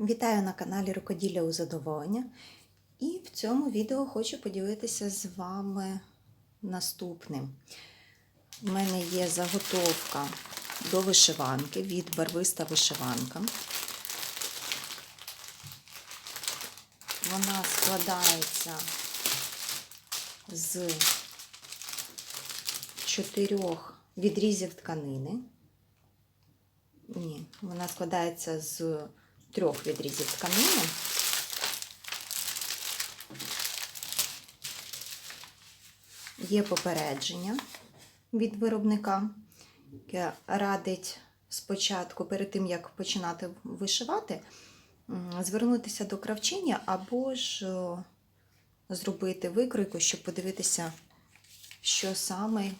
Вітаю на каналі Рукоділля у задоволення. І в цьому відео хочу поділитися з вами наступним. У мене є заготовка до вишиванки від барвиста вишиванка. Вона складається з чотирьох відрізів тканини. Ні, вона складається з трьох відрізів тканини. Є попередження від виробника, яке радить спочатку, перед тим, як починати вишивати, звернутися до кравчині або ж е, зробити викройку, щоб подивитися, що саме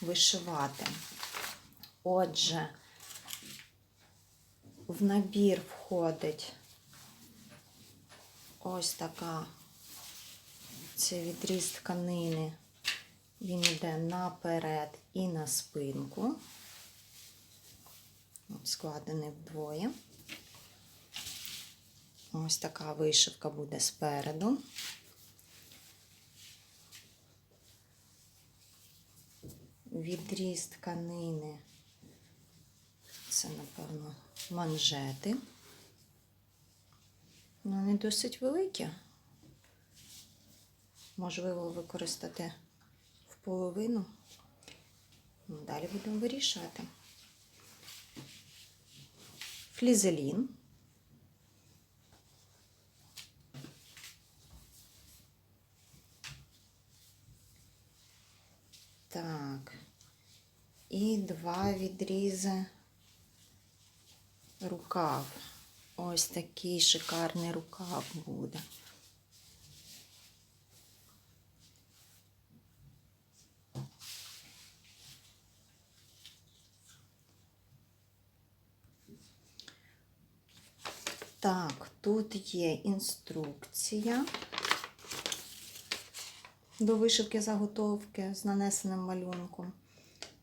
вишивати. Отже, в набір входить ось така це відріз тканини. Він йде наперед і на спинку. Складений вдвоє. Ось така вишивка буде спереду. Відріз тканини. Це, напевно, манжети. Ну, вони досить великі. Можливо, використати в половину. Ну, Далі будемо вирішати. Флізелін. Так. І два відрізи рукав. Ось такий шикарний рукав буде. Так, тут є інструкція до вишивки заготовки з нанесеним малюнком.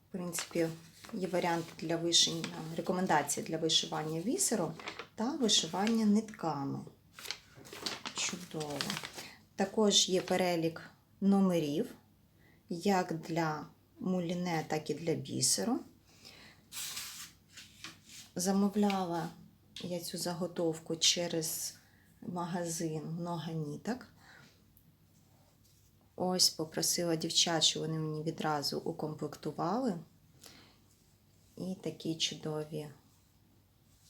В принципі, є варіант для вишення, рекомендації для вишивання вісером та вишивання нитками. Чудово. Також є перелік номерів, як для муліне, так і для бісеру. Замовляла я цю заготовку через магазин много ніток. Ось попросила дівчат, що вони мені відразу укомплектували. І такі чудові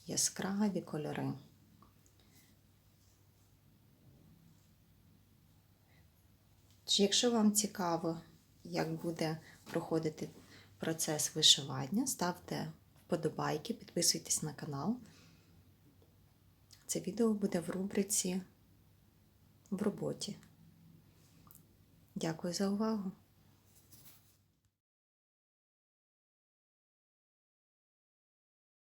яскраві кольори. Чи Якщо вам цікаво, як буде проходити процес вишивання, ставте вподобайки, підписуйтесь на канал. Це відео буде в рубриці в роботі. Дякую за увагу!